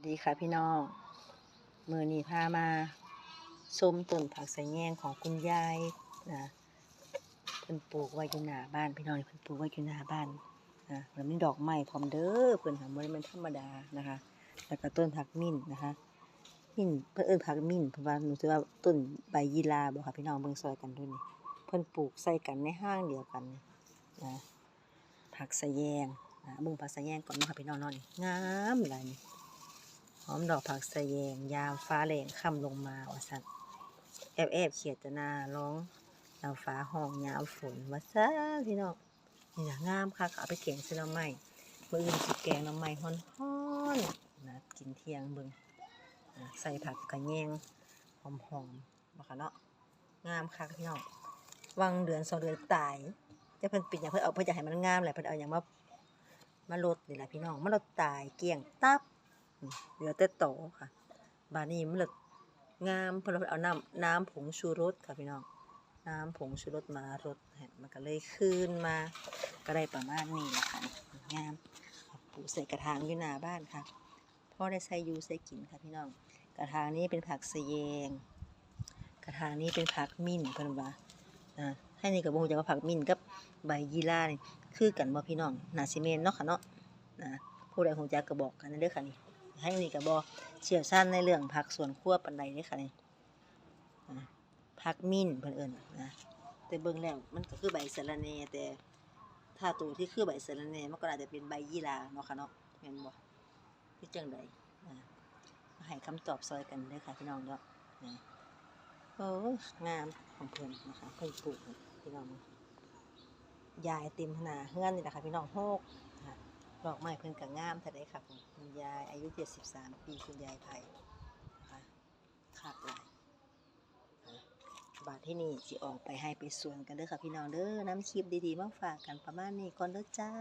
วัสดีค่ะพี่น้อง มือนี้พามาชมต้นผักสะแยงของคุณยายนะเพิ่นปลูกไว้อยู่หน้าบ้านพี่น้องเพิ่นปลูกไว้อยู่หน้าบ้านนะแล้วมีดอกไม้พร้อมเด้อเพิ่นหาบ่ได้ม่นธรรมดานะคะ แล้วก็ต้นผักมิ้นนะคะมิ้นเพิ่นเอิ้นผักมิ้นเพราะว่าหนูคิดว่าต้นใบยีราบ่ค่ะพี่น้องเบิ่งซอยกันด้วยนี่เพิ่นปลูกใส่กันในห้างเดียวกันนะผักสะแยงนะเบิ่งผักสะแยงก่อนนะคะพี่น้องเนาะนี่งามหลายนี่ อมดอกผักสะแยง ยามฟ้าแรงค่ำลงมาว่าสันแอบแอบเขียดจะนาร้องยามฟ้าห้องยามฝนว่าซะพี่น้องนี่นะงามค่ะเอาไปแกงซื้อน้ำใหม่มื่ออื่นสิแกงน้ำใหม่ฮ้อนๆนะกินเที่ยงเบิ่งนะใส่ผักกระแยงหอมๆบ่ค่ะเนาะงามค่ะพี่น้องวังเดือนสองเดือนตายจะเพิ่นปิดอย่างเพิ่นเอาเพิ่นอยากให้มันงามแหละเพิ่นเอาอย่างมามาลดนี่แหละพี่น้องมาลดตายเกลี้ยงตับ เหลือแต่โตอค่ะ บานี้มันเลิศงามเพราะเราเอาน้ำน้ำผงชูรสค่ะพี่น้อง น้ำผงชูรสมารดมันก็เลยคืนมา ก็ได้ประมาณนี้แหละค่ะงามปลูกใส่กระถางอยู่หน้าบ้านค่ะพ่อได้ใส่ยูใส่กินค่ะพี่น้อง กระถางนี้เป็นผักเสยง กระถางนี้เป็นผักมิ้นเพิ่นว่าอ่าให้นี่กับบ่ฮู้จักว่าผักมิ้นกับใบยีรานี่คือกันบ่พี่น้องนาสิแม่นเนาะค่ะเนาะนะผู้ใดฮู้จักก็บอกกันเด้อค่ะนี่ ให้นี่ก็บอเชี่ยวชาญในเรื่องผักสวนครัวปันใดเด้ค่ะนี่ผักมิ้นเพิ่นเอิ้นนะแต่เบิ่งแล้วมันก็คือใบสะระแหน่แต่ถ้าตัวที่คือใบสะระแหน่มันก็อาจจะเป็นใบยี่หราเนาะค่ะเนาะแม่นบ่คือจังไดมาให้คำตอบซอยกันเด้ค่ะพี่น้องเนาะนะโอ้งามของเพิ่อนนะคะเพิ่นปลูกพี่น้องยายเต็มหนาเฮือนนี่แหละค่ะพี่น้องโฮกนะคะ ดอกไม้เพิ่นกับงามแต่ได้ค่ะคุณยายอายุ 73 ปีคุณยายไผ่ค่ะขาดหลายบาทที่นี่สิออกไปให้ไปส่วนกันเด้อค่ะพี่น้องเด้อน้ำคลิปดีๆมาฝากกันประมาณนี้ก่อนเด้อจ้า